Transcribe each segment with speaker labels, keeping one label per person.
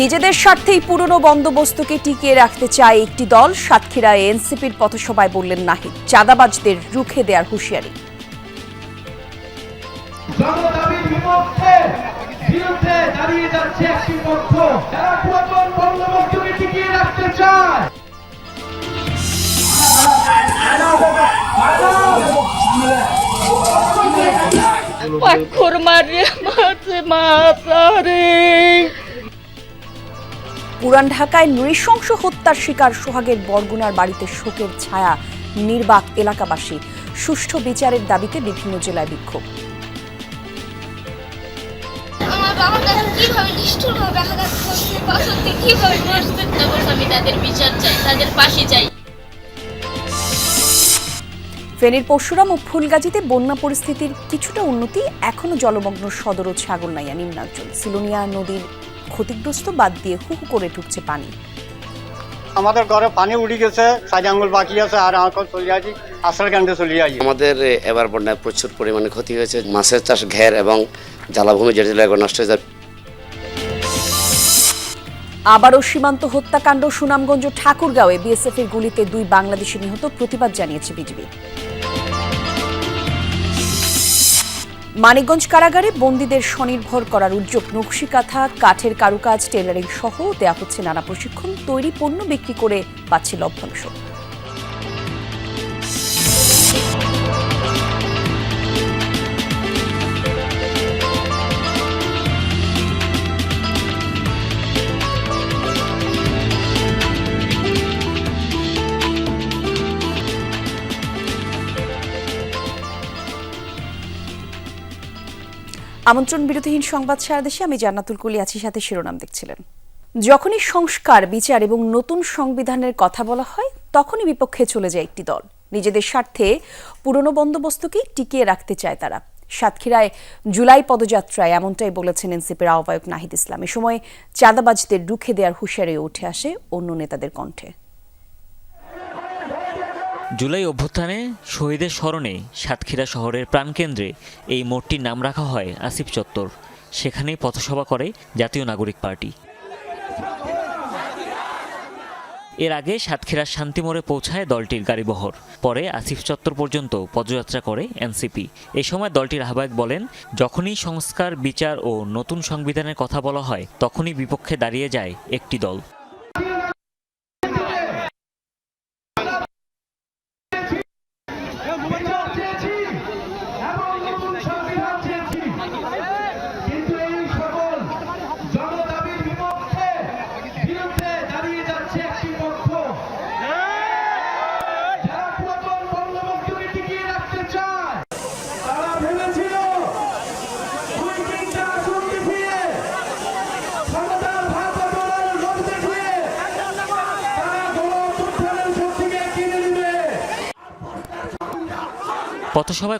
Speaker 1: নিজেদের স্বার্থেই পুরনো বন্দোবস্তকে টিকিয়ে রাখতে চায় একটি দল। সাতক্ষীরা এনসিপির পথসভায় বললেন নাহিদ। চাঁদাবাজদের রুখে দেওয়ার হুঁশিয়ারি।
Speaker 2: জনদাবির বিপক্ষে বিরুদ্ধে দাঁড়িয়ে
Speaker 1: পুরান ঢাকায় নৃশংস হত্যার শিকার সোহাগের বরগুনার বাড়িতে শোকের ছায়া, নির্বাক এলাকাবাসী। সুষ্ঠু বিচারের দাবিতে বিভিন্ন জেলায় বিক্ষোভ।
Speaker 3: কীভাবে কীভাবে তাদের বিচার চাই, তাদের পাশে চাই।
Speaker 1: ফেনীর পরশুরাম ও ফুলগাজীতে বন্যা পরিস্থিতির কিছুটা উন্নতি এখনও জলমগ্ন সদর ও ছাগলনাইয়া নিম্নাঞ্চল। সিলোনিয়া নদীর ক্ষতিগ্রস্ত বাদ দিয়ে হু হু করে ঢুকছে পানি।
Speaker 4: আমাদের ঘরে পানি উঠে গেছে সাইড আঙ্গুল বাকি আছে আর এখন চলে যাচ্ছি আশ্রয় কেন্দ্রে চলে যাচ্ছি
Speaker 5: আমাদের এবার বন্যায় প্রচুর পরিমাণে ক্ষতি হয়েছে। মাছের চাষ ঘের এবং জ্বালাভূমি যেটা নষ্ট হয়ে যায়
Speaker 1: আবারও সীমান্ত হত্যাকাণ্ড সুনামগঞ্জ ঠাকুরগাঁওয়ে বিএসএফ এর গুলিতে দুই বাংলাদেশি নিহত প্রতিবাদ জানিয়েছে বিজিবি। মানিকগঞ্জ কারাগারে বন্দীদের স্বনির্ভর করার উদ্যোগ, নকশিকাথা, কাঠের কারুকাজ টেলারিং সহ দেয়া হচ্ছে নানা প্রশিক্ষণ, তৈরি পণ্য বিক্রি করে পাচ্ছে লভ্যাংশ। আমন্ত্রণ বিরতিহীন সংবাদ সারা দেশে, আমি জান্নাতুল কুলি আছি, সাথে শিরোনাম দেখছিলেন। যখনই সংস্কার, বিচার এবং নতুন সংবিধানের কথা বলা হয়, তখনই বিপক্ষে চলে যায় একটি দল। নিজেদের স্বার্থে পুরনো বন্দোবস্তকে টিকিয়ে রাখতে চায় তারা। সাতক্ষীরায় জুলাই পদযাত্রায় এমনটাই বলেছেন এনসিপির আহ্বায়ক নাহিদ ইসলাম। এ সময় চাঁদাবাজদের রুখে দেওয়ার হুঁশিয়ারি উঠে আসে অন্য নেতাদের কণ্ঠে।
Speaker 6: জুলাই অভ্যুত্থানে শহীদের স্মরণে সাতক্ষীরা শহরের প্রাণকেন্দ্রে এই মোড়টির নাম রাখা হয় আসিফ চত্বর। সেখানেই পথসভা করে জাতীয় নাগরিক পার্টি। এর আগে সাতক্ষীরার শান্তিমোড়ে পৌঁছায় দলটির গাড়িবহর। পরে আসিফ চত্বর পর্যন্ত পদযাত্রা করে এনসিপি। এ সময় দলটির আহ্বায়ক বলেন, যখনই সংস্কার, বিচার ও নতুন সংবিধানের কথা বলা হয়, তখনই বিপক্ষে দাঁড়িয়ে যায় একটি দল।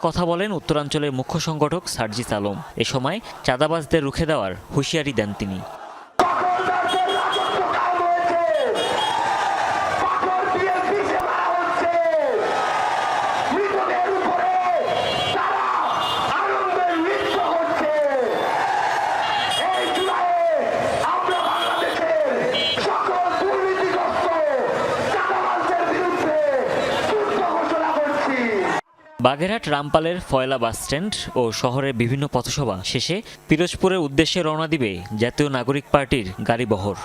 Speaker 6: কথা বলেন উত্তরাঞ্চলের মুখ্য সংগঠক সার্জিস আলম। এ সময় চাঁদাবাজদের রুখে দেওয়ার হুঁশিয়ারি দেন তিনি। বাগেরহাট রামপালের ফয়লা বাসস্ট্যান্ড ও শহরের বিভিন্ন পথসভা শেষে পিরোজপুরের উদ্দেশ্যে রওনা দিবে জাতীয় নাগরিক পার্টির গাড়িবহর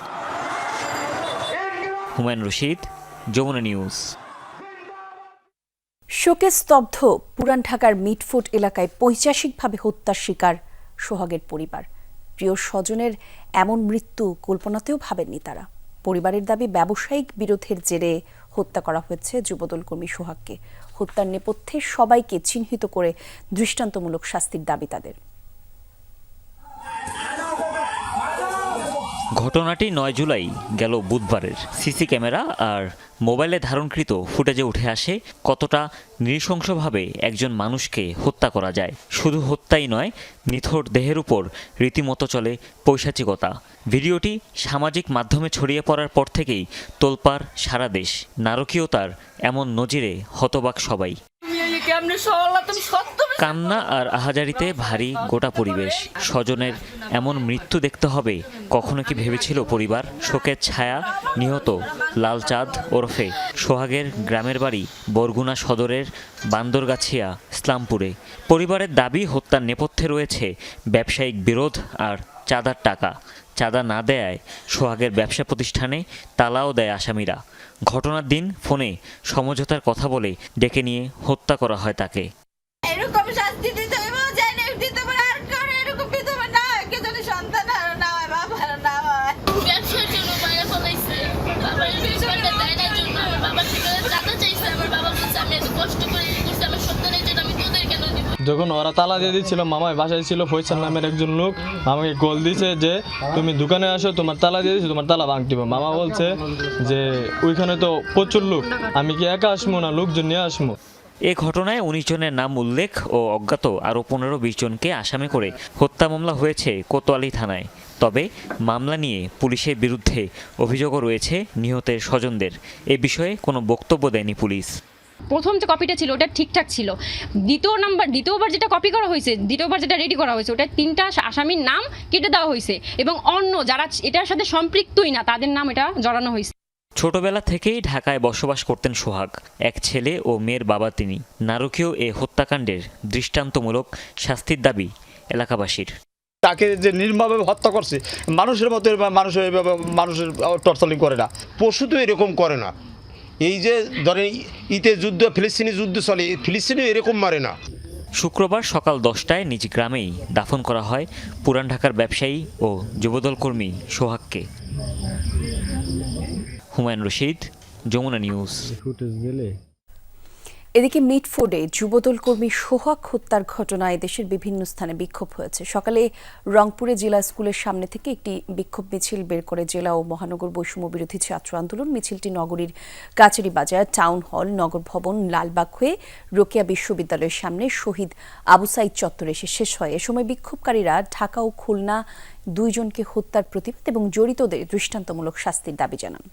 Speaker 6: হুমায়ুন রশিদ, যমুনা নিউজ।
Speaker 1: শোকে স্তব্ধ পুরান ঢাকার মিটফুট এলাকায় পৈচাসিকভাবে হত্যার শিকার সোহাগের পরিবার। প্রিয় স্বজনের এমন মৃত্যু কল্পনাতেও ভাবেননি তারা। পরিবারের দাবি ব্যবসায়িক বিরোধের জেরে হত্যা করা হয়েছে যুবদল কর্মী সোহাগকে। হত্যার নেপথ্যে সবাইকে চিহ্নিত করে দৃষ্টান্তমূলক শাস্তির দাবি তাদের।
Speaker 6: ঘটনাটি নয় জুলাই গেল বুধবারের। সিসি ক্যামেরা আর মোবাইলে ধারণকৃত ফুটেজে উঠে আসে কতটা নৃশংসভাবে একজন মানুষকে হত্যা করা যায়। শুধু হত্যাই নয়, নিথর দেহের উপর রীতিমতো চলে পৈশাচিকতা। ভিডিওটি সামাজিক মাধ্যমে ছড়িয়ে পড়ার পর থেকেই তোলপাড় সারা দেশ। নারকীয়তার এমন নজিরে হতবাক সবাই। কান্না আর আহাজারিতে ভারী গোটা পরিবেশ। স্বজনের এমন মৃত্যু দেখতে হবে, কখনো কি ভেবেছিল পরিবার? শোকের ছায়া নিহত লালচাঁদ ওরফে সোহাগের গ্রামের বাড়ি বরগুনা সদরের বান্দরগাছিয়া, ইসলামপুরে। পরিবারের দাবি, হত্যার নেপথ্যে রয়েছে ব্যবসায়িক বিরোধ আর চাঁদার টাকা। চাঁদা না দেয়ায় সোহাগের ব্যবসা প্রতিষ্ঠানে তালাও দেয় আসামিরা। ঘটনার দিন ফোনে সমঝোতার কথা বলে ডেকে নিয়ে হত্যা করা হয় তাকে।
Speaker 7: যখন ওরা তালা দিয়ে দিচ্ছিল মামার বাসায় ছিল ফৈসাল নামের একজন লোক আমাকে কল দিছে যে, তুমি দোকানে আসো, তোমার তালা দিয়ে দিচ্ছি তোমার তালা ভাঙ দিব। মামা বলছে যে, ওইখানে তো প্রচুর লোক, আমি কি একা আসব না? লোকজন নিয়ে আসব?
Speaker 6: এ ঘটনায় উনিশ জনের নাম উল্লেখ ও অজ্ঞাত, আরও পনেরো বিশ জনকে আসামি করে হত্যা মামলা হয়েছে কোতোয়ালি থানায়। তবে মামলা নিয়ে পুলিশের বিরুদ্ধে অভিযোগও রয়েছে নিহতের স্বজনদের। এ বিষয়ে কোনো বক্তব্য দেয়নি পুলিশ।
Speaker 8: প্রথম যে কপিটা ছিল ওটা ঠিকঠাক ছিল। দ্বিতীয় নাম্বার দ্বিতীয়বার যেটা কপি করা হয়েছে দ্বিতীয়বার যেটা রেডি করা হয়েছে ওটা তিনটা আসামির নাম কেটে দেওয়া হয়েছে এবং অন্য যারা এটার সাথে সম্পৃক্তই না তাদের নাম এটা জড়ানো হয়েছে।
Speaker 6: ছোটবেলা থেকেই ঢাকায় বসবাস করতেন সোহাগ। এক ছেলে ও মেয়ের বাবা তিনি। নারকীয় এ হত্যাকাণ্ডের দৃষ্টান্তমূলক শাস্তির দাবি এলাকাবাসীর।
Speaker 9: তাকে যে নির্মমভাবে হত্যা করছে মানুষের মতো মানুষের মানুষের টর্চারিং করে না। পশু তো এরকম করে না। এই যে ধরেন ইতে যুদ্ধ ফিলিস্তিনি যুদ্ধ চলে ফিলিস্তিনি এরকম মারে না।
Speaker 6: শুক্রবার সকাল দশটায় নিজ গ্রামেই দাফন করা হয় পুরান ঢাকার ব্যবসায়ী ও যুবদল কর্মী সোহাগকে। হুমায়ুন রশিদ যমুনা নিউজ।
Speaker 1: এদিকে মিটফোর্ডে যুবদল কর্মী সোহাগ হত্যার ঘটনায় দেশের বিভিন্ন স্থানে বিক্ষোভ হয়েছে। সকালে রংপুরে জেলা স্কুলের সামনে থেকে একটি বিক্ষোভ মিছিল বের করে জেলা ও মহানগর বৈষম্য বিরোধী ছাত্র আন্দোলন মিছিলটি নগরীর কাচারি বাজার, টাউন হল, নগর ভবন, লালবাগ হয়ে রোকেয়া বিশ্ববিদ্যালয়ের সামনে শহীদ আবু সাইদ চত্বরে এসে শেষ হয়। এ সময় বিক্ষোভকারীরা ঢাকা ও খুলনা দুইজনকে হত্যার প্রতিবাদ এবং জড়িতদের দৃষ্টান্তমূলক শাস্তির দাবি জানান।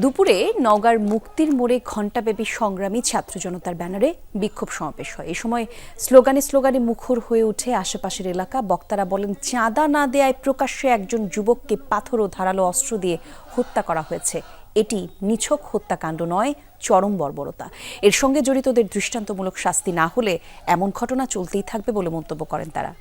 Speaker 1: দুপুরে নওগাঁর মুক্তির মোড়ে ঘণ্টাব্যাপী সংগ্রামী ছাত্র জনতার ব্যানারে বিক্ষোভ সমাবেশ হয়। এ সময় স্লোগানে স্লোগানে মুখর হয়ে ওঠে আশেপাশের এলাকা। বক্তারা বলেন, চাঁদা না দেয়ায় প্রকাশ্যে একজন যুবককে পাথর ও ধারালো অস্ত্র দিয়ে হত্যা করা হয়েছে। এটি নিছক হত্যাকাণ্ড নয়, চরম বর্বরতা। এর সঙ্গে জড়িতদের দৃষ্টান্তমূলক শাস্তি না হলে এমন ঘটনা চলতেই থাকবে বলে মন্তব্য করেন তারা।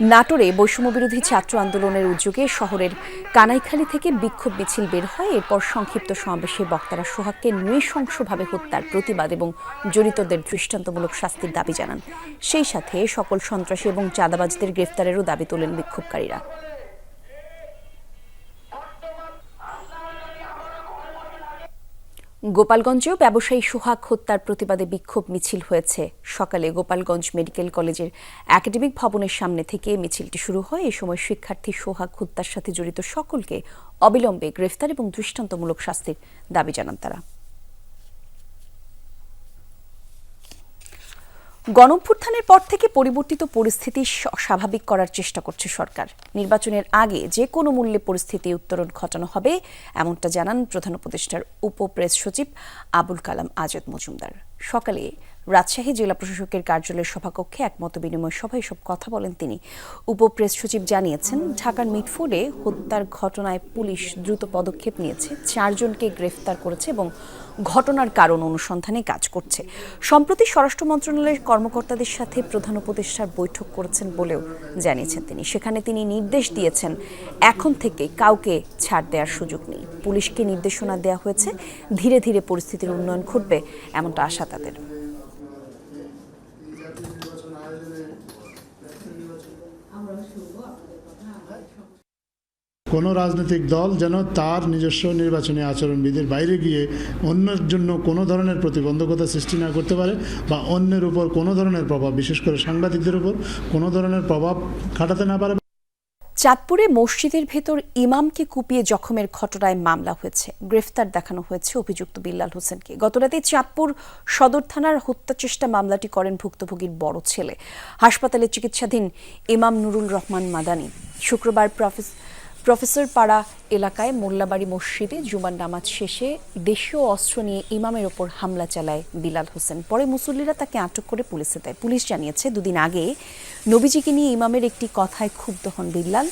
Speaker 1: নাটোরে বৈষম্যবিরোধী ছাত্র আন্দোলনের উদ্যোগে শহরের কানাইখালী থেকে বিক্ষোভ মিছিল বের হয়। এরপর সংক্ষিপ্ত সমাবেশে বক্তারা সোহাগকে নৃশংসভাবে হত্যার প্রতিবাদ এবং জড়িতদের দৃষ্টান্তমূলক শাস্তির দাবি জানান। সেই সাথে সকল সন্ত্রাসী এবং চাঁদাবাজদের গ্রেফতারেরও দাবি তোলেন বিক্ষোভকারীরা। গোপালগঞ্জেও ব্যবসায়ী সোহাগ হত্যার প্রতিবাদে বিক্ষোভ মিছিল হয়েছে। সকালে গোপালগঞ্জ মেডিকেল কলেজের একাডেমিক ভবনের সামনে থেকে মিছিলটি শুরু হয়। এ সময় শিক্ষার্থী সোহাগ হত্যার সাথে জড়িত সকলকে অবিলম্বে গ্রেফতার এবং দৃষ্টান্তমূলক শাস্তির দাবি জানান তারা। গণঅভ্যুত্থানের পর থেকে পরিবর্তিত পরিস্থিতি স্বাভাবিক করার চেষ্টা করছে সরকার। নির্বাচনের আগে যে কোনো মূল্যে পরিস্থিতি উত্তরণ ঘটানো হবে, এমনটা জানান প্রধান উপদেষ্টার উপপ্রেস সচিব আবুল কালাম আজাদ মজুমদার। সকালে রাজশাহী জেলা প্রশাসকের কার্যালয়ের সভাকক্ষে এক মত বিনিময় সভায় সব কথা বলেন তিনি। উপপ্রেস সচিব জানিয়েছেন, ঢাকার মিটফোর্ডে হত্যার ঘটনায় পুলিশ দ্রুত পদক্ষেপ নিয়েছে, চারজনকে গ্রেফতার করেছে এবং ঘটনার কারণ অনুসন্ধানে কাজ করছে। সম্প্রতি স্বরাষ্ট্র মন্ত্রণালয়ের কর্মকর্তাদের সাথে প্রধান উপদেষ্টার বৈঠক করেছেন বলেও জানিয়েছেন তিনি। সেখানে তিনি নির্দেশ দিয়েছেন, এখন থেকে কাউকে ছাড় দেওয়ার সুযোগ নেই। পুলিশকে নির্দেশনা দেওয়া হয়েছে, ধীরে ধীরে পরিস্থিতির উন্নয়ন ঘটবে, এমনটা আশা তাদের।
Speaker 10: কোনো রাজনৈতিক দল যেন তার নিজস্ব নির্বাচনী আচরণবিধির বাইরে গিয়ে অন্যের জন্য কোনো ধরনের প্রতিবন্ধকতা সৃষ্টি না করতে পারে বা অন্যের উপর কোনো ধরনের প্রভাব, বিশেষ করে সাংবাদিকদের উপর কোনো ধরনের প্রভাব খাটাতে না পারে
Speaker 1: চাঁদপুরে মসজিদের ভেতর ইমামকে কুপিয়ে জখমের ঘটনায় মামলা হয়েছে। গ্রেফতার দেখানো হয়েছে অভিযুক্ত বিল্লাল হোসেনকে। গতরাতে চাঁদপুর সদর থানার হত্যা চেষ্টা মামলাটি করেন ভুক্তভোগীর বড় ছেলে। হাসপাতালে চিকিৎসাধীন ইমাম নুরুল রহমান মাদানি। শুক্রবার প্রফেস প্রফেসর পাড়া এলাকায় মোল্লাবাড়ি মসজিদে জুমার নামাজ শেষে দেশীয় অস্ত্র নিয়ে ইমামের ওপর হামলা চালায় বিলাল হোসেন। পরে মুসল্লিরা তাকে আটক করে পুলিশে দেয়। পুলিশ জানিয়েছে, দুদিন আগে নবীজিকে নিয়ে ইমামের একটি কথায় ক্ষুব্ধ হন বিল্লাল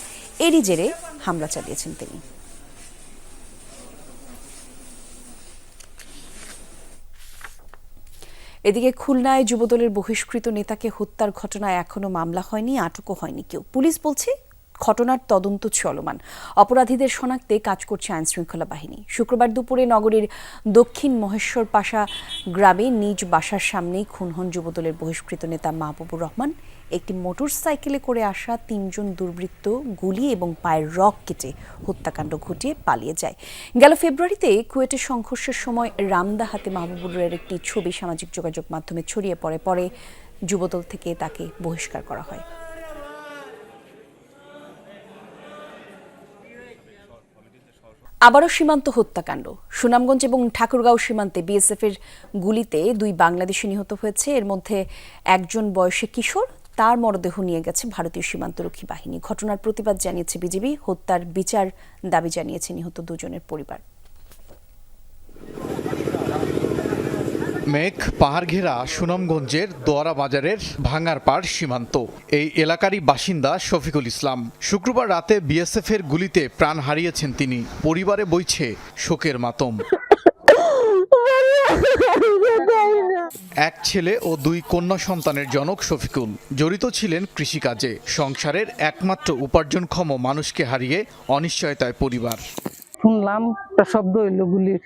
Speaker 1: এরই জেরে হামলা চালিয়েছেন তিনি। এদিকে খুলনায় যুবদলের বহিষ্কৃত নেতাকে হত্যার ঘটনায় এখনও মামলা হয়নি, আটকও হয়নি কেউ। পুলিশ বলছে ঘটনার তদন্ত চলমান। অপরাধীদের শনাক্তে কাজ করছে আইন শৃঙ্খলা বাহিনী। শুক্রবার দুপুরে নগরীর দক্ষিণ মহেশ্বর পাশা গ্রামে নিজ বাসার সামনেই খুন হন যুবদলের বহিষ্কৃত নেতা মাহবুবুর রহমান একটি মোটর সাইকেলে করে আসা তিনজন দুর্বৃত্ত গুলি এবং পায়ের রক কেটে হত্যাকাণ্ড ঘটিয়ে পালিয়ে যায়। গেল ফেব্রুয়ারিতে কুয়েটের সংঘর্ষের সময় রামদাহাতে মাহবুবুরের একটি ছবি সামাজিক যোগাযোগ মাধ্যমে ছড়িয়ে পড়ে। পরে যুবদল থেকে তাকে বহিষ্কার করা হয়। আবারও সীমান্ত হত্যাকাণ্ড। সুনামগঞ্জ এবং ঠাকুরগাঁও সীমান্তে বিএসএফ এর গুলিতে দুই বাংলাদেশি নিহত হয়েছে। এর মধ্যে একজন বয়সে কিশোর, তার মরদেহ নিয়ে গেছে ভারতীয় সীমান্তরক্ষী বাহিনী। ঘটনার প্রতিবাদ জানিয়েছে বিজেপি হত্যার বিচার দাবি জানিয়েছে নিহত দুজনের পরিবার।
Speaker 11: মেঘ পাহাড় ঘেরা সুনামগঞ্জের দোয়ারা বাজারের ভাঙারপাড় সীমান্ত। এই এলাকারই বাসিন্দা শফিকুল ইসলাম। শুক্রবার রাতে বিএসএফ এর গুলিতে প্রাণ হারিয়েছেন তিনি। পরিবারে বইছে শোকের মাতম। এক ছেলে ও দুই কন্যা সন্তানের জনক শফিকুল জড়িত ছিলেন কৃষিকাজে। সংসারের একমাত্র উপার্জনক্ষম মানুষকে হারিয়ে অনিশ্চয়তায় পরিবার।
Speaker 12: শুনলাম শব্দ হইল গুলির।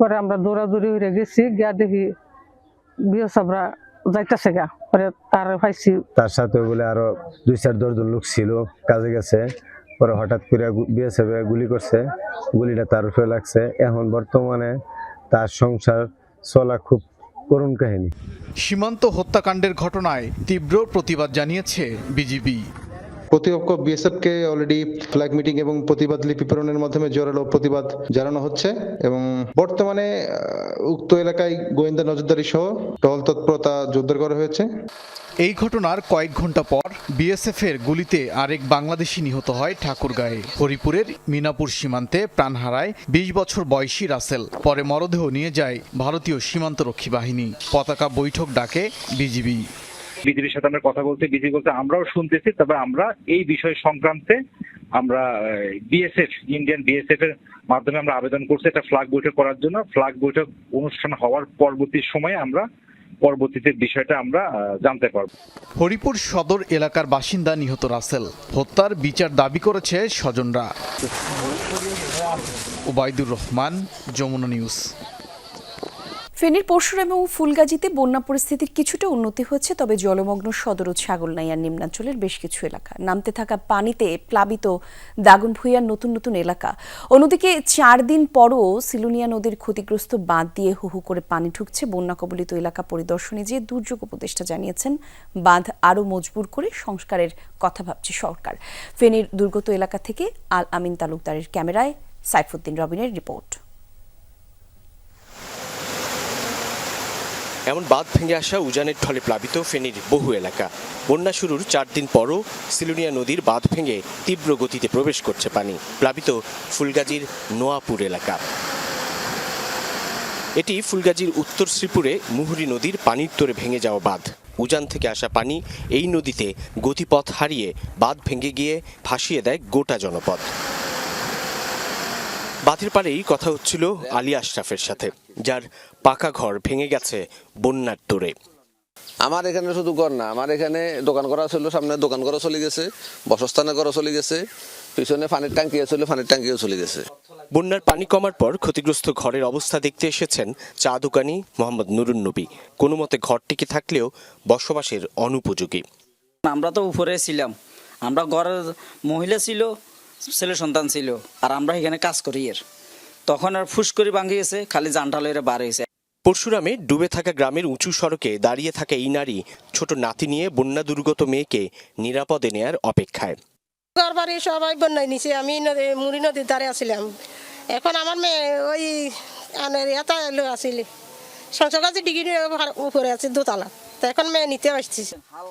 Speaker 12: পরে আমরা দৌড়াদৌড়ি হয়ে গেছি গিয়া দেখি বিয়ে সাবরা যাইতেছে গা। পরে তার পাইছি।
Speaker 13: তার সাথে বলে আরও দুই চার দশজন লোক ছিল কাজে গেছে। পরে হঠাৎ করে বিএসএফ গুলি করছে। গুলিটা তার উপরে লাগছে। এখন বর্তমানে তার সংসার চলা খুব করুণ কাহিনী।
Speaker 11: সীমান্ত হত্যাকাণ্ডের ঘটনায় তীব্র প্রতিবাদ জানিয়েছে বিজিবি।
Speaker 14: কর্তৃপক্ষ বিএসএফ কে অলরেডি ফ্ল্যাগ মিটিং এবং প্রতিবাদ লিপি প্রেরণের মাধ্যমে জোরালো প্রতিবাদ জানানো হচ্ছে এবং বর্তমানে উক্ত এলাকায় গোয়েন্দা নজরদারি সহ টহল তৎপরতা জোরদার করা হয়েছে।
Speaker 11: এই ঘটনার কয়েক ঘণ্টা পর বিএসএফ এর গুলিতে আরেক বাংলাদেশি নিহত হয় ঠাকুরগাঁয়ে। হরিপুরের মিনাপুর সীমান্তে প্রাণ হারায় বিশ বছর বয়সী রাসেল পরে মরদেহ নিয়ে যায় ভারতীয় সীমান্তরক্ষী বাহিনী। পতাকা বৈঠক ডাকে বিজিবি।
Speaker 15: বিজেপির সাথে আমরা কথা বলতে, বিজেপি বলতে আমরাও শুনতেছি, তবে আমরা এই বিষয় সংক্রান্তে আমরা বিএসএফ ইন্ডিয়ান বিএসএফ এর মাধ্যমে আমরা আবেদন করছি একটা ফ্ল্যাগ বৈঠক করার জন্য। ফ্ল্যাগ বৈঠক অনুষ্ঠান হওয়ার পরবর্তী সময়ে আমরা পরবর্তীতে বিষয়টা আমরা জানতে পারব।
Speaker 11: হরিপুর সদর এলাকার বাসিন্দা নিহত রাসেল। হত্যার বিচার দাবি করেছে স্বজনরা। ওবায়দুর রহমান, যমুনা নিউজ।
Speaker 1: ফেনীর পরশুরাম এবং ফুলগাজীতে বন্যা পরিস্থিতির কিছুটা উন্নতি হয়েছে, তবে জলমগ্ন সদর ও ছাগলনাইয়ার নিম্নাঞ্চলের বেশ কিছু এলাকা। নামতে থাকা পানিতে প্লাবিত দাগনভূঞার নতুন নতুন এলাকা। অন্যদিকে চার দিন পরও সিলুনিয়া নদীর ক্ষতিগ্রস্ত বাঁধ দিয়ে হু হু করে পানি ঢুকছে বন্যা কবলিত এলাকা পরিদর্শনে যেয়ে দুর্যোগ উপদেষ্টা জানিয়েছেন, বাঁধ আরও মজবুর করে সংস্কারের কথা ভাবছে সরকার। ফেনীর দুর্গত এলাকা থেকে আল আমিন তালুকদারের ক্যামেরায় সাইফুদ্দিন রবিনের রিপোর্ট।
Speaker 16: এমন বাঁধ ভেঙে আসা উজানের ঢলে প্লাবিত ফেনীর বহু এলাকা। বন্যা শুরুর চার দিন পরও সিলুনিয়া নদীর বাঁধ ভেঙে তীব্র গতিতে প্রবেশ করছে পানি, প্লাবিত ফুলগাজীর নোয়াপুর এলাকা। এটি ফুলগাজীর উত্তর শ্রীপুরে মুহুরী নদীর পানির তোরে ভেঙে যাওয়া বাঁধ। উজান থেকে আসা পানি এই নদীতে গতিপথ হারিয়ে বাঁধ ভেঙে গিয়ে ভাসিয়ে দেয় গোটা জনপদ। বাঁধের পাড়েই কথা হচ্ছিল আলী আশরাফের সাথে যার পাকা ঘর ভেঙে গেছে বন্যার তোরে
Speaker 17: আমার এখানে শুধু ঘর না আমার এখানে দোকান করা ছিল সামনে দোকান করা চলে গেছে বসস্থানে করা চলে গেছে পিছনে পানির ট্যাঙ্কি ছিল পানির ট্যাঙ্কিও চলে গেছে।
Speaker 16: বন্যার পানি কমার পর ক্ষতিগ্রস্ত ঘরের অবস্থা দেখতে এসেছেন চা দোকানি মোহাম্মদ নুরুন নবী। কোনো মতে ঘর টিকে থাকলেও বসবাসের অনুপযোগী।
Speaker 18: আমরা তো উপরে ছিলাম। আমরা ঘরের মহিলা ছিল ছেলে সন্তান ছিল আর আমরা এখানে কাজ করি এর। তখন আর ফুস করে ভাঙে গেছে খালি জানটাল এর বার হয়েছে।
Speaker 16: পরশুরামে ডুবে থাকা গ্রামের উঁচু সড়কে দাঁড়িয়ে থাকা এই নারী ছোট নাতি নিয়ে বন্যা দুর্গত মেয়েকে নিরাপদে নেয়ার অপেক্ষায়।
Speaker 19: ঘর বাড়ি সবাই বন্যায় নিচে আমি নদী মুড়ি নদীর ধারে আসছিলাম এখন আমার মেয়ে ওই আনের ইয়াতা আসিল। সংসদ কাছে ডিগ্রি উপরে আছে দোতলা। তো এখন মেয়ে নিতে আসছি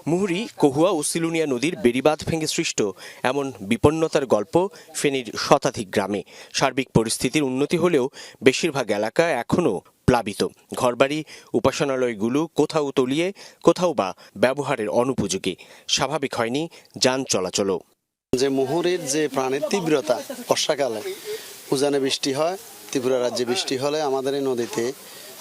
Speaker 16: মুহুরী কহুয়া ও সিলুনিয়া নদীর বেড়িবাঁধ ভেঙে সৃষ্ট এমন বিপন্নতার গল্প ফেনীর শতাধিক গ্রামে। সার্বিক পরিস্থিতির উন্নতি হলেও বেশিরভাগ এলাকা এখনও প্লাবিত। ঘরবাড়ি উপাসনালয়গুলো কোথাও তলিয়ে কোথাও বা ব্যবহারের অনুপযোগী। স্বাভাবিক হয়নি যান চলাচলও।
Speaker 20: যে মুহুরীর যে প্রাণের তীব্রতা বর্ষাকালে। উজানে বৃষ্টি হয় ত্রিপুরা রাজ্যে বৃষ্টি হলে আমাদের এই নদীতে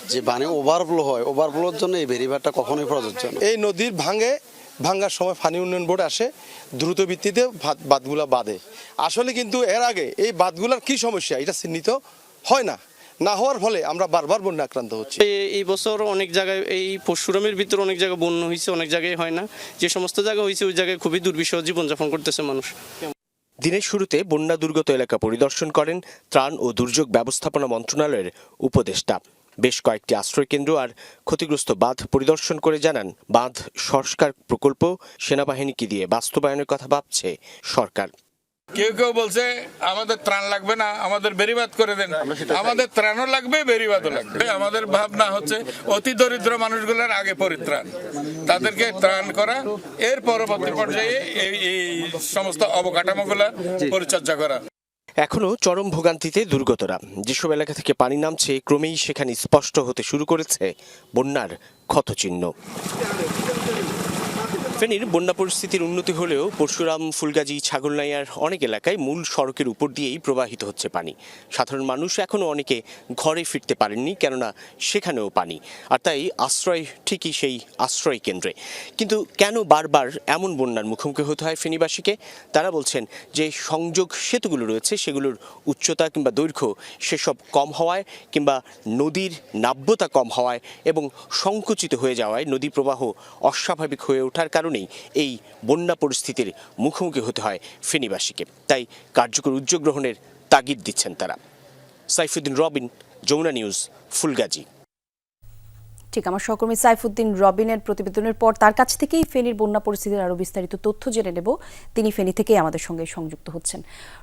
Speaker 20: যে পানি ওভারফ্লো হয় ওভারফ্লোর জন্য এই বেরিবারটা কখনোই প্রযোজ্য না।
Speaker 21: এই নদীর ভাঙে ভাঙ্গার সময় ফানি উন্নয়ন বোর্ড আসে দ্রুত ভিত্তিতে ভাত- বাঁধগুলা বাঁধে। আসলে কিন্তু এর আগে এই বাঁধগুলার কি সমস্যা? এটা চিহ্নিত হয় না। না হওয়ার ফলে আমরা বারবার বন্যা আক্রান্ত হচ্ছে।
Speaker 22: এই বছর অনেক জায়গায় এই পরশুরামের ভিতরে অনেক জায়গায় বন্যা হয়েছে অনেক জায়গায় হয় না। যে সমস্ত জায়গা হয়েছে ওই জায়গায় খুবই দুর্বিষহ জীবনযাপন করতেছে মানুষ।
Speaker 16: দিনের শুরুতে বন্যা দুর্গত এলাকা পরিদর্শন করেন ত্রাণ ও দুর্যোগ ব্যবস্থাপনা মন্ত্রণালয়ের উপদেষ্টা। বেশ কয়েকটি আশ্রয়কেন্দ্র আর ক্ষতিগ্রস্ত বাঁধ পরিদর্শন করে জানান বাঁধ সংস্কার প্রকল্প সেনাবাহিনীকে দিয়ে বাস্তবায়নের কথা ভাবছে সরকার।
Speaker 23: কেউ কেউ বলছে আমাদের ত্রাণ লাগবে না আমাদের বেরিবাদ করে দেন। আমাদের ত্রাণও লাগবে বেরিবাদও লাগবে। আমাদের ভাবনা হচ্ছে অতি দরিদ্র মানুষগুলোর আগে পরিত্রাণ। তাদেরকে ত্রাণ করা এর পরবর্তী পর্যায়ে এই এই সমস্ত অবকাঠামোগুলা পরিচর্যা করা।
Speaker 16: এখনও চরম ভোগান্তিতে দুর্গতরা। যেসব এলাকা থেকে পানি নামছে, ক্রমেই সেখানে স্পষ্ট হতে শুরু করেছে বন্যার ক্ষতচিহ্ন। ফেনীর বন্যা পরিস্থিতির উন্নতি হলেও পরশুরাম, ফুলগাজী, ছাগলনাইয়ার অনেক এলাকায় মূল সড়কের উপর দিয়েই প্রবাহিত হচ্ছে পানি। সাধারণ মানুষ এখনও অনেকে ঘরে ফিরতে পারেননি, কেননা সেখানেও পানি। আর তাই আশ্রয় ঠিকই সেই আশ্রয় কেন্দ্রে। কিন্তু কেন বারবার এমন বন্যার মুখোমুখি হতে হয় ফেনীবাসীকে? তারা বলছেন যে সংযোগ সেতুগুলো রয়েছে, সেগুলোর উচ্চতা কিংবা দৈর্ঘ্য সেসব কম হওয়ায় কিংবা নদীর নাব্যতা কম হওয়ায় এবং সংকুচিত হয়ে যাওয়ায় নদী প্রবাহ অস্বাভাবিক হয়ে ওঠার কারণেই এই বন্যা পরিস্থিতির মুখোমুখি হতে হয় ফেনীবাসীকে। তাই কার্যকর উদ্যোগ গ্রহণের তাগিদ দিচ্ছেন তারা। সাইফুদ্দিন রবিন, যমুনা নিউজ, ফুলগাজী।
Speaker 1: ঠিক, আমার সহকর্মী সাইফুদ্দিন রবিনের প্রতিবেদনের পর তার কাছ থেকেই ফেনীর বন্যা পরিস্থিতির আরও বিস্তারিত তথ্য জেনে নেব। তিনি ফেনী থেকেই আমাদের সঙ্গে সংযুক্ত হচ্ছেন।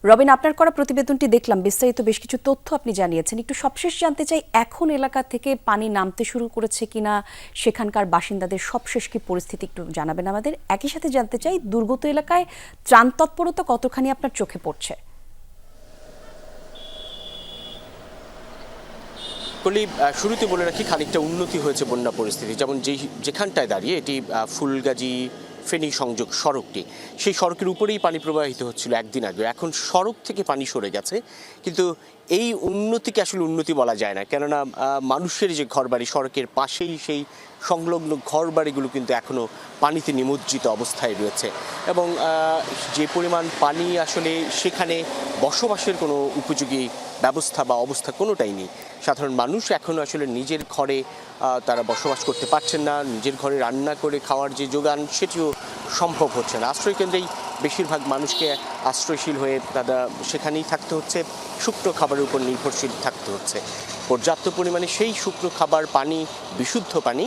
Speaker 1: রবিন, আপনার করা প্রতিবেদনটি দেখলাম, বিস্তারিত বেশ কিছু তথ্য আপনি জানিয়েছেন। একটু সবশেষ জানতে চাই, এখন এলাকা থেকে পানি নামতে শুরু করেছে কিনা, সেখানকার বাসিন্দাদের সবশেষ কি পরিস্থিতি একটু জানাবেন আমাদের। একই সাথে জানতে চাই, দুর্গত এলাকায় ত্রাণ তৎপরতা কতখানি আপনার চোখে পড়ছে?
Speaker 16: কলি শুরুতে বলে রাখি খানিকটা উন্নতি হয়েছে বন্যা পরিস্থিতি। যেমন যেই, যেখানটায় দাঁড়িয়ে এটি ফুলগাজী ফেনী সংযোগ সড়কটি, সেই সড়কের উপরেই পানি প্রবাহিত হচ্ছিল একদিন আগে। এখন সড়ক থেকে পানি সরে গেছে, কিন্তু এই উন্নতিকে আসলে উন্নতি বলা যায় না। কেননা মানুষের যে ঘরবাড়ি, সড়কের পাশেই সেই সংলগ্ন ঘরবাড়িগুলো কিন্তু এখনও পানিতে নিমজ্জিত অবস্থায় রয়েছে। এবং যে পরিমাণ পানি আসলে সেখানে বসবাসের কোনো উপযোগী ব্যবস্থা বা অবস্থা কোনোটাই নেই। সাধারণ মানুষ এখনও আসলে নিজের ঘরে তারা বসবাস করতে পারছেন না। নিজের ঘরে রান্না করে খাওয়ার যে যোগান, সেটিও সম্ভব হচ্ছে না। আশ্রয়কেন্দ্রেই বেশিরভাগ মানুষকে আশ্রয়শীল হয়ে তারা সেখানেই থাকতে হচ্ছে। শুকনো খাবারের উপর নির্ভরশীল থাকতে হচ্ছে। পর্যাপ্ত পরিমাণে সেই শুকনো খাবার, পানি, বিশুদ্ধ পানি,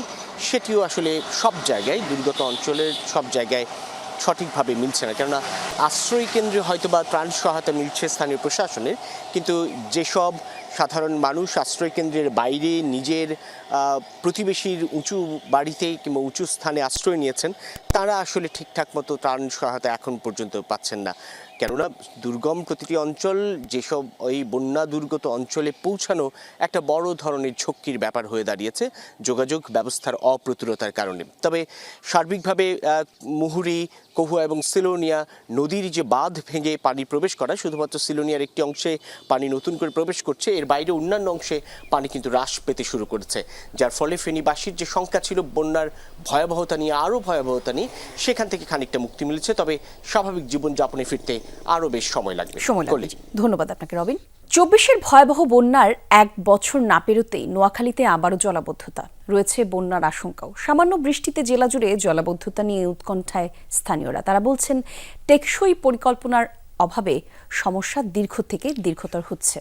Speaker 16: সেটিও আসলে সব জায়গায়, দুর্গত অঞ্চলের সব জায়গায় সঠিকভাবে মিলছে না। কেননা আশ্রয় কেন্দ্রে হয়তো বা ত্রাণ সহায়তা মিলছে স্থানীয় প্রশাসনের, কিন্তু যেসব সাধারণ মানুষ আশ্রয় কেন্দ্রের বাইরে নিজের প্রতিবেশীর উঁচু বাড়িতে কিংবা উঁচু স্থানে আশ্রয় নিয়েছেন, তারা আসলে ঠিকঠাক মতো ত্রাণ সহায়তা এখন পর্যন্ত পাচ্ছেন না। কেননা দুর্গম প্রতিটি অঞ্চল, যেসব ওই বন্যা দুর্গত অঞ্চলে পৌঁছানো একটা বড় ধরনের ঝক্কির ব্যাপার হয়ে দাঁড়িয়েছে, যোগাযোগ ব্যবস্থার অপ্রতুলতার কারণে। তবে সার্বিকভাবে মুহুরি, কহুয়া এবং সিলোনিয়া নদীর যে বাঁধ ভেঙে পানি প্রবেশ করা, শুধুমাত্র সিলোনিয়ার একটি অংশে পানি নতুন করে প্রবেশ করছে, এর বাইরে অন্যান্য অংশে পানি কিন্তু হ্রাস পেতে শুরু করেছে। যার ফলে ফেনীবাসীর যে সংখ্যা ছিল বন্যার ভয়াবহতা নিয়ে আরও ভয়াবহতা নিয়ে সেখান থেকে খানিকটা মুক্তি মিলেছে। তবে স্বাভাবিক জীবনযাপনে ফিরতে আরও বেশ সময় লাগবে।
Speaker 1: সময় ধন্যবাদ আপনাকে রবিন। চব্বিশের ভয়াবহ বন্যার এক বছর না পেরোতেই নোয়াখালীতে আবারও জলাবদ্ধতা রয়েছে বন্যার আশঙ্কাও। সামান্য বৃষ্টিতে জেলা জুড়ে জলাবদ্ধতা নিয়ে উৎকণ্ঠায় স্থানীয়রা। তারা বলছেন টেকসই পরিকল্পনার অভাবে সমস্যা দীর্ঘ থেকে দীর্ঘতর হচ্ছে।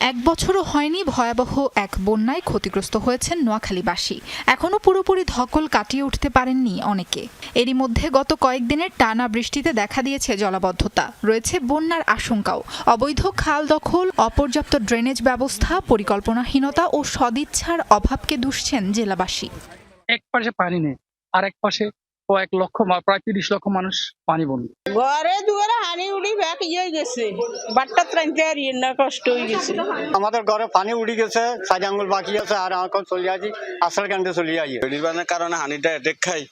Speaker 24: এক বছরও হয়নি ভয়াবহ এক বন্যায় ক্ষতিগ্রস্ত হয়েছেন নোয়াখালীবাসী। এখনও পুরোপুরি ধকল কাটিয়ে উঠতে পারেননি অনেকে। এরই মধ্যে গত কয়েকদিনের টানা বৃষ্টিতে দেখা দিয়েছে জলাবদ্ধতা। রয়েছে বন্যার আশঙ্কাও। অবৈধ খাল দখল, অপর্যাপ্ত ড্রেনেজ ব্যবস্থা, পরিকল্পনাহীনতা ও সদিচ্ছার অভাবকে দুষছেন জেলাবাসী।
Speaker 25: এক পাশে পানি নেই আর এক পাশে কয়েক লক্ষ প্রায় তিরিশ লক্ষ মানুষ পানি বন্ধ
Speaker 26: ঘরে দুয়ারে হানি উড়ি ব্যাক ইয়ে গেছে। বাট্টা ত্রাইতে আর ইয়ে না কষ্ট হয়ে গেছে।
Speaker 27: আমাদের ঘরে পানি উড়ি গেছে সাইড আঙ্গুল বাকি আছে আর এখন চলে আসি আসার কান্ডে চলে যাই
Speaker 28: পরিমাণের কারণে হানিটা এটেক খাই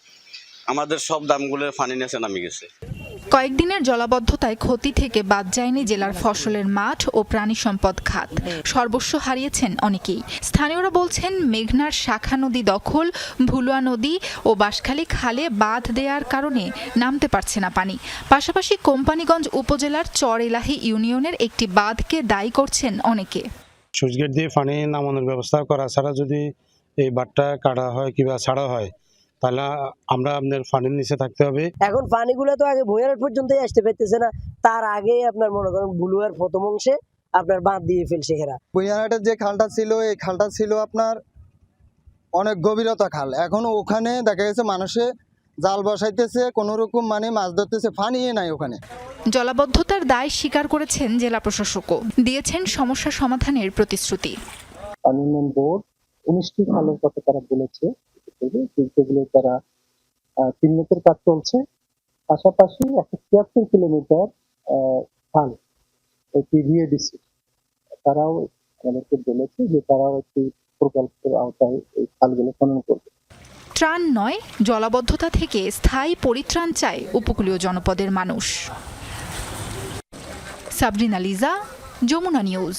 Speaker 28: আমাদের সব দামগুলো পানি নেছে নামি গেছে।
Speaker 24: কয়েকদিনের জলাবদ্ধতায় ক্ষতি থেকে বাদ যায়নি জেলার ফসলের মাঠ ও প্রাণী সম্পদ খাত। সর্বস্ব হারিয়েছেন অনেকেই। স্থানীয়রা বলছেন, মেঘনার শাখা নদী দখল, ভুলুয়া নদী ও বাঁশখালী খালে বাঁধ দেওয়ার কারণে নামতে পারছে না পানি। পাশাপাশি কোম্পানিগঞ্জ উপজেলার চরএলাহি ইউনিয়নের একটি বাঁধকে দায়ী করছেন অনেকে।
Speaker 29: সুইচগেট দিয়ে পানি নামানোর ব্যবস্থা করা ছাড়া যদি এই বাটটা কাটা হয় কিংবা ছাড়া হয় তাহলে আমরা আপনার পানির নিচে থাকতে হবে।
Speaker 30: এখন পানিগুলো তো আগে ভুঁইয়ার পর্যন্তই আসতে পারতেছে না। তার আগে আপনার মনে করেন বুলুয়ার প্রথম অংশে আপনার বাঁধ দিয়ে ফেলছে এরা।
Speaker 31: বইয়ানাটের যে খালটা ছিল এই খালটা ছিল আপনার অনেক গভীরতা খাল। এখন ওখানে দেখা গেছে মানুষে জাল বসাইতেছে কোনো রকম মানে মাছ ধরতেছে পানি নাই ওখানে।
Speaker 24: জলাবদ্ধতার দায় স্বীকার করেছেন জেলা প্রশাসকও। দিয়েছেন সমস্যা সমাধানের প্রতিশ্রুতি।
Speaker 32: বোর্ড উনিশটি খালের কথা তারা বলেছে। সেগুলো তারা আহ, চিহ্নিতের কাজ চলছে। পাশাপাশি একশো ছিয়াত্তর কিলোমিটার খাল একটি ভিএডিসি তারাও আমাদেরকে বলেছে যে তারাও একটি প্রকল্পের আওতায় এই খালগুলো খনন করবে।
Speaker 24: ত্রাণ নয় জলাবদ্ধতা থেকে স্থায়ী পরিত্রাণ চায় উপকূলীয় জনপদের মানুষ। Sabrina Liza Jamuna news.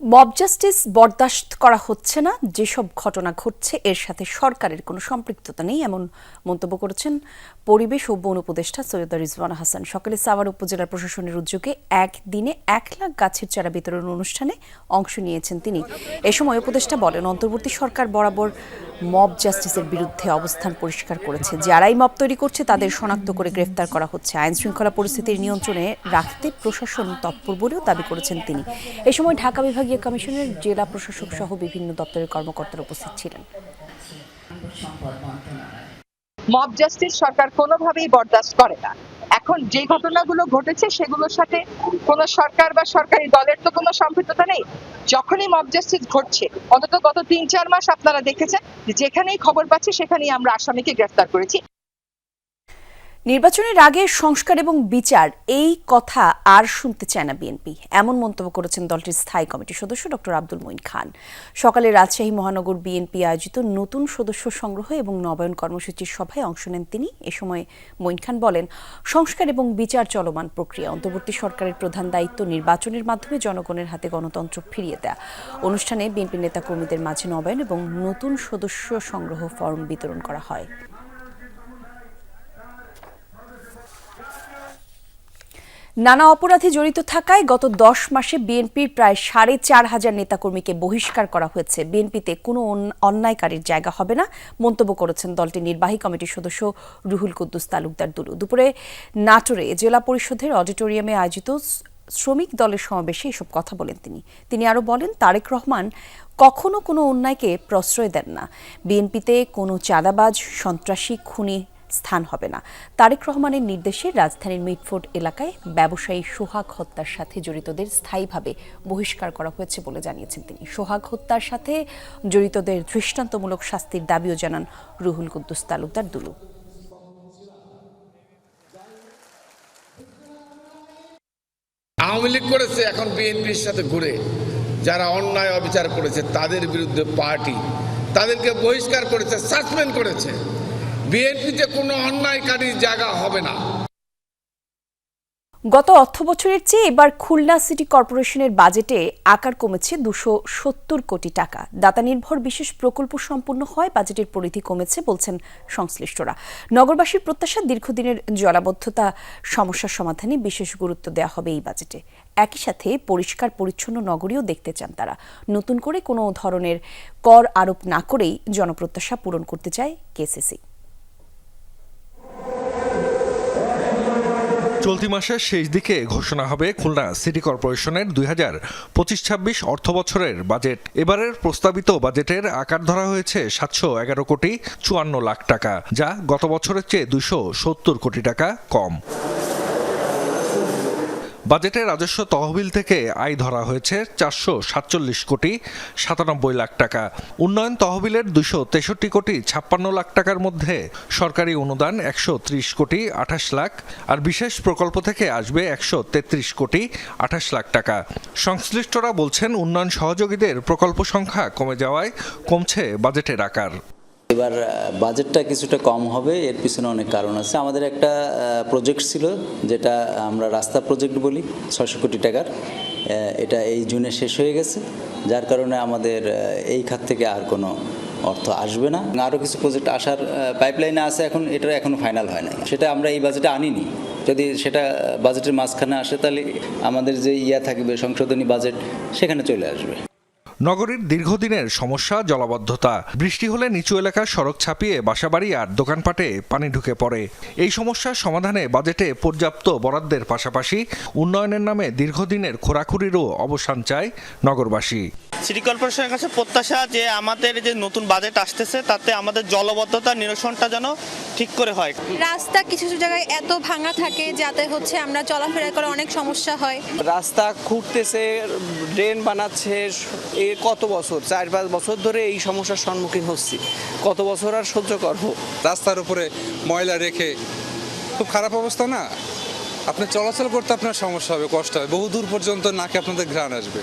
Speaker 1: Mob justice বরদাস্ত করা হচ্ছে না। যেসব ঘটনা ঘটছে, এর সাথে সরকারের কোনো সম্পৃক্ততা নেই, এমন মন্তব্য করেছেন পরিবেশ ও বন উপদেষ্টা সৈয়দা রিজওয়ানা হাসান। সকালে সাভার উপজেলার প্রশাসনের উদ্যোগে একদিনে এক লাখ গাছের চারা বিতরণ অনুষ্ঠানে অংশ নিয়েছেন তিনি। এ সময় উপদেষ্টা বলেন, অন্তর্বর্তী সরকার বরাবর মব জাস্টিসের বিরুদ্ধে অবস্থান পরিষ্কার করেছে। যারাই মব তৈরি করছে, তাদের শনাক্ত করে গ্রেফতার করা হচ্ছে। আইন শৃঙ্খলা পরিস্থিতির নিয়ন্ত্রণে রাখতে প্রশাসন তৎপর বলেও দাবি করেছেন তিনি। এ সময় ঢাকা বিভাগীয় কমিশনের জেলা প্রশাসক সহ বিভিন্ন দপ্তরের কর্মকর্তারা উপস্থিত ছিলেন।
Speaker 33: মব জাস্টিস সরকার কোনোভাবেই বরদাস্ত করে না। এখন যে ঘটনাগুলো ঘটেছে সেগুলোর সাথে কোনো সরকার বা সরকারি দলের তো কোনো সম্পৃক্ততা নেই। যখনই মব জাস্টিস ঘটছে, অন্তত গত তিন চার মাস আপনারা দেখেছেন যেখানেই খবর পাচ্ছি সেখানেই আমরা আসামিকে গ্রেফতার করেছি।
Speaker 1: নির্বাচনের আগে সংস্কার এবং বিচার, এই কথা আর শুনতে চায় না বিএনপি। এমন মন্তব্য করেছেন দলটির স্থায়ী কমিটির সদস্য ডক্টর আব্দুল মঈন খান। সকালে রাজশাহী মহানগর বিএনপি আয়োজিত নতুন সদস্য সংগ্রহ এবং নবায়ন কর্মসূচির সভায় অংশ নেন তিনি। এ সময় মঈন খান বলেন, সংস্কার এবং বিচার চলমান প্রক্রিয়া অন্তর্বর্তী সরকারের প্রধান দায়িত্ব নির্বাচনের মাধ্যমে জনগণের হাতে গণতন্ত্র ফিরিয়ে দেয়া। অনুষ্ঠানে বিএনপি নেতা কর্মীদের মাঝে নবায়ন এবং নতুন সদস্য সংগ্রহ ফর্ম বিতরণ করা হয়। নানা অপরাধে জড়িত থাকায় গত দশ মাসে বিএনপির প্রায় সাড়ে চার হাজার নেতাকর্মীকে বহিষ্কার করা হয়েছে। বিএনপিতে কোনো অন্যায়কারীর জায়গা হবে না, মন্তব্য করেছেন দলটির নির্বাহী কমিটির সদস্য রুহুল কুদ্দুস তালুকদার দুলু। দুপুরে নাটোরে জেলা পরিষদের অডিটোরিয়ামে আয়োজিত শ্রমিক দলের সমাবেশে এসব কথা বলেন তিনি। তিনি আরও বলেন, তারেক রহমান কখনো কোনো অন্যায়কে প্রশ্রয় দেন না। বিএনপিতে কোনো চাঁদাবাজ, সন্ত্রাসী, খুনি স্থান হবে না। তারেক রহমানের নির্দেশে রাজধানীর মিটফোর্ড এলাকায় ব্যবসায়ী সোহাগ হত্যার সাথে জড়িতদের স্থায়ীভাবে বহিষ্কার করা হয়েছে বলে জানিয়েছেন তিনি। সোহাগ হত্যার সাথে জড়িতদের দৃষ্টান্তমূলক শাস্তির দাবিও জানান রুহুল কুদ্দুস তালুকদার দুলু।
Speaker 23: আওয়ামী লীগ করেছে, এখন বিএনপির সাথে ঘুরে। যারা অন্যায় অবিচার করেছে, তাদের বিরুদ্ধে পার্টি। তাদেরকে বহিষ্কার করেছে, সাসপেন্ড করেছে। বিএনপিতে কোনো অন্যায়কারীর জায়গা হবে না।
Speaker 1: গত অর্থ বছরের চেয়ে এবার খুলনা সিটি কর্পোরেশনের বাজেটে আকার কমেছে দুশো সত্তর কোটি টাকা। দাতা নির্ভর বিশেষ প্রকল্প সম্পূর্ণ হয়, বাজেটের পরিধি কমেছে বলছেন সংশ্লিষ্টরা। নগরবাসীর প্রত্যাশা দীর্ঘদিনের জলাবদ্ধতা, সমস্যার সমাধানে বিশেষ গুরুত্ব দেওয়া হবে এই বাজেটে। একই সাথে পরিষ্কার পরিচ্ছন্ন নগরীও দেখতে চান তারা। নতুন করে কোনো ধরনের কর আরোপ না করেই জনপ্রত্যাশা পূরণ করতে চায় কেসিসি।
Speaker 34: চলতি মাসের শেষ দিকে ঘোষণা হবে খুলনা সিটি কর্পোরেশনের দুই হাজার পঁচিশ ছাব্বিশ অর্থ বছরের বাজেট। এবারের প্রস্তাবিত বাজেটের আকার ধরা হয়েছে সাতশো এগারো কোটি চুয়ান্ন লাখ টাকা, যা গত বছরের চেয়ে দুশো সত্তর কোটি টাকা কম। বাজেটে রাজস্ব তহবিল থেকে আয় ধরা হয়েছে চারশো সাতচল্লিশ কোটি সাতানব্বই লাখ টাকা। উন্নয়ন তহবিলের দুশো তেষট্টি কোটি ছাপ্পান্ন লাখ টাকার মধ্যে সরকারি অনুদান একশো ত্রিশ কোটি আঠাশ লাখ আর বিশেষ প্রকল্প থেকে আসবে একশো তেত্রিশ কোটি আঠাশ লাখ টাকা। সংশ্লিষ্টরা বলছেন, উন্নয়ন সহযোগীদের প্রকল্প সংখ্যা কমে যাওয়ায় কমছে বাজেটের আকার।
Speaker 35: এবার বাজেটটা কিছুটা কম হবে, এর পিছনে অনেক কারণ আছে। আমাদের একটা প্রজেক্ট ছিল, যেটা আমরা রাস্তা প্রজেক্ট বলি, ছয়শো কোটি টাকার। এটা এই জুনে শেষ হয়ে গেছে। যার কারণে আমাদের এই খাত থেকে আর কোনো অর্থ আসবে না। আরও কিছু প্রজেক্ট আসার পাইপলাইনে আছে এখন, এটা এখনও ফাইনাল হয় নাই। সেটা আমরা এই বাজেটে আনিনি। যদি সেটা বাজেটের মাঝখানে আসে, তাহলে আমাদের যে ইয়া থাকবে, সংশোধনী বাজেট সেখানে চলে আসবে।
Speaker 34: নগরীর দীর্ঘদিনের সমস্যা জলাবদ্ধতা বৃষ্টি হলে নিচু এলাকার সড়ক ছাপিয়ে বাসাবাড়ি আর দোকানপাটে পানি ঢুকে পড়ে। এই সমস্যার সমাধানে বাজেটে পর্যাপ্ত বরাদ্দের পাশাপাশি উন্নয়নের নামে দীর্ঘদিনের খোরাখুরিরও অবসান চায় নগরবাসী।
Speaker 36: সিটি কর্পোরেশনের কাছে প্রত্যাশা যে আমাদের যে নতুন বাজেট আসতেছে তাতে আমাদের জলবদ্ধতা নিরসনটা যেন ঠিক করে হয়।
Speaker 37: রাস্তা কিছু কিছু জায়গায় এত ভাঙা থাকে যাতে হচ্ছে আমরা চলাফেরা করে অনেক সমস্যা হয়।
Speaker 38: রাস্তা খুঁড়তেছে ড্রেন বানাচ্ছে এ কত বছর? চার পাঁচ বছর ধরে এই সমস্যার সম্মুখীন হচ্ছি। কত বছর আর সহ্য করব
Speaker 39: রাস্তার উপরে ময়লা রেখে খুব খারাপ অবস্থা না? আপনি চলাচল করতে আপনার সমস্যা হবে কষ্ট হবে। বহু দূর পর্যন্ত নাকে আপনাদের ঘ্রাণ আসবে।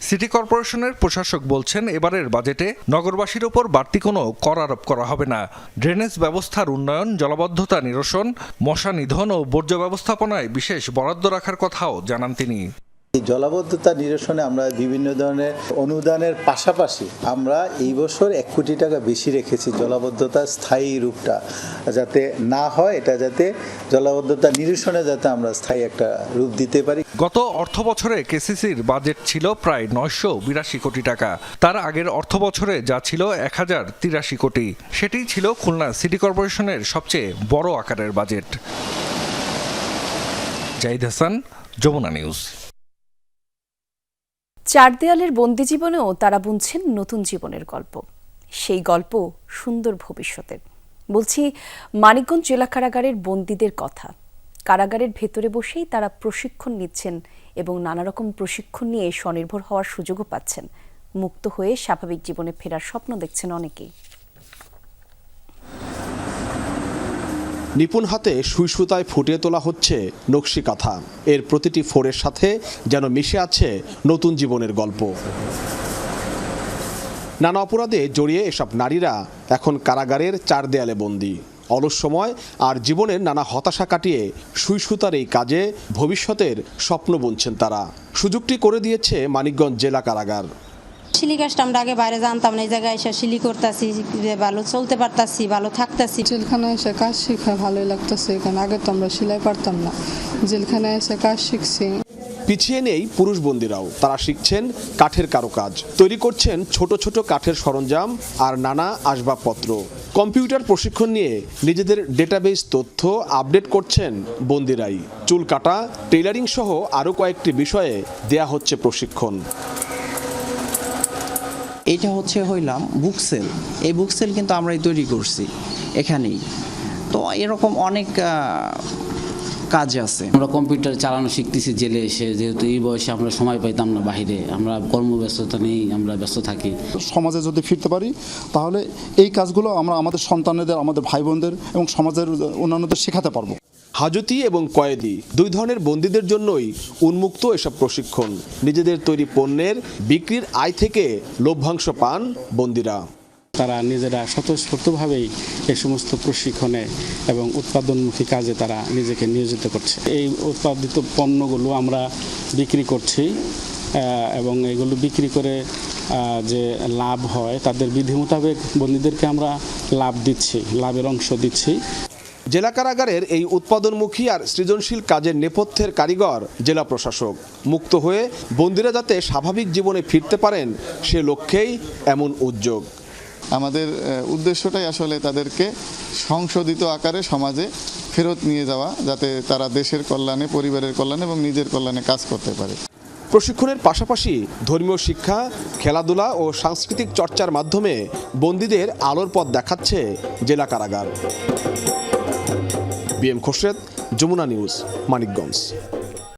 Speaker 34: সিটি কর্পোরেশনের প্রশাসক বলছেন এবারের বাজেটে নগরবাসীর ওপর বাড়তি কোনো কর আরোপ করা হবে না। ড্রেনেজ ব্যবস্থার উন্নয়ন জলাবদ্ধতা নিরসন মশা নিধন ও বর্জ্য ব্যবস্থাপনায় বিশেষ বরাদ্দ রাখার কথাও জানান তিনি।
Speaker 40: এই জলাবদ্ধতা নিরসনে আমরা বিভিন্ন ধরনের অনুদানের পাশাপাশি আমরা এই বছর এক কোটি টাকা বেশি রেখেছি জলাবদ্ধতার স্থায়ী রূপটা, যাতে না হয় এটা যাতে জলাবদ্ধতা নিরসনে যাতে আমরা স্থায়ী একটা রূপ দিতে পারি।
Speaker 34: গত অর্থ বছরে কেসিসির বাজেট ছিল প্রায় নয়শো বিরাশি কোটি টাকা। তার আগের অর্থ বছরে যা ছিল এক হাজার তিরাশি কোটি, সেটি ছিল খুলনা সিটি কর্পোরেশনের সবচেয়ে বড় আকারের বাজেট। জাহিদ হাসান, যমুনা নিউজ।
Speaker 1: চার দেয়ালের বন্দি জীবনেও তারা বুনছেন নতুন জীবনের গল্প। সেই গল্প সুন্দর ভবিষ্যতের। বলছি, মানিকগঞ্জ জেলা কারাগারের বন্দীদের কথা। কারাগারের ভেতরে বসেই তারা প্রশিক্ষণ নিচ্ছেন এবং নানা রকম প্রশিক্ষণ নিয়ে স্বনির্ভর হওয়ার সুযোগও পাচ্ছেন। মুক্ত হয়ে স্বাভাবিক জীবনে ফেরার স্বপ্ন দেখছেন অনেকেই।
Speaker 41: নিপুণ হাতে সুই সুতায় ফুটিয়ে তোলা হচ্ছে নকশি কাঁথা। এর প্রতিটি ফোরের সাথে যেন মিশে আছে নতুন জীবনের গল্প। নানা অপরাধে জড়িয়ে এসব নারীরা এখন কারাগারের চার দেয়ালে বন্দী। অলস সময় আর জীবনের নানা হতাশা কাটিয়ে সুই সুতার এই কাজে ভবিষ্যতের স্বপ্ন বুনছেন তারা। সুযোগটি করে দিয়েছে মানিকগঞ্জ জেলা কারাগার।
Speaker 42: সিলি কাজটা আমরা আগে বাইরে জানতাম না এই জায়গায় এসে সিলি করতেছি ভালো চলতে পারতাছি ভালো থাকতাছি।
Speaker 43: জেলখানায় এসে কাজ শিখা ভালোই লাগতেছে এখানে আগে তো আমরা সেলাই পারতাম না। জেলখানায় এসে কাজ শিখছি।
Speaker 41: পিছিয়ে নেই পুরুষ বন্দিরাও তারা শিখছেন কাঠের কারুকাজ। তৈরি করছেন ছোট ছোট কাঠের সরঞ্জাম আর নানা আসবাবপত্র। কম্পিউটার প্রশিক্ষণ নিয়ে নিজেদের ডেটাবেস তথ্য আপডেট করছেন বন্দিরাই। চুল কাটা টেইলারিং সহ আরও কয়েকটি বিষয়ে দেয়া হচ্ছে প্রশিক্ষণ।
Speaker 44: এটা হচ্ছে হইলাম বুকসেল এই বুকসেল কিন্তু আমরাই তৈরি করছি এখানেই। তো এরকম অনেক কাজ আছে।
Speaker 45: আমরা কম্পিউটার চালানো শিখতেছি জেলে এসে যেহেতু এই বয়সে আমরা সময় পাইতাম না বাইরে আমরা কর্মব্যস্ততা নেই আমরা ব্যস্ত থাকি।
Speaker 46: সমাজে যদি ফিরতে পারি তাহলে এই কাজগুলো আমরা আমাদের সন্তানদের আমাদের ভাই বোনদের এবং সমাজের অন্যান্যদের শেখাতে পারব।
Speaker 41: হাজতি এবং কয়েদি দুই ধরনের বন্দীদের জন্যই উন্মুক্ত এসব প্রশিক্ষণ। নিজেদের তৈরি পণ্যের বিক্রির আয় থেকে লভ্যাংশ পান বন্দিরা।
Speaker 47: তারা নিজেরা স্বতঃস্ফূর্তভাবেই এই সমস্ত প্রশিক্ষণে এবং উৎপাদনমুখী কাজে তারা নিজেকে নিয়োজিত করছে। এই উৎপাদিত পণ্যগুলো আমরা বিক্রি করছি এবং এগুলো বিক্রি করে যে লাভ হয় তাদের বিধি মোতাবেক বন্দীদেরকে আমরা লাভ দিচ্ছি, লাভের অংশ দিচ্ছি।
Speaker 41: জেলা কারাগারের এই উৎপাদনমুখী আর সৃজনশীল কাজের নেপথ্যের কারিগর জেলা প্রশাসক। মুক্ত হয়ে বন্দিরা যাতে স্বাভাবিক জীবনে ফিরতে পারেন, সে লক্ষ্যেই এমন উদ্যোগ।
Speaker 46: আমাদের উদ্দেশ্যটাই আসলে তাদেরকে সংশোধিত আকারে সমাজে
Speaker 47: ফেরত নিয়ে যাওয়া, যাতে তারা দেশের কল্যাণে, পরিবারের কল্যাণে এবং নিজের কল্যাণে কাজ করতে পারে।
Speaker 41: প্রশিক্ষণের পাশাপাশি ধর্মীয় শিক্ষা, খেলাধুলা ও সাংস্কৃতিক চর্চার মাধ্যমে বন্দীদের আলোর পথ দেখাচ্ছে জেলা কারাগার। B M Khorshed, Jamuna news, Manikganj.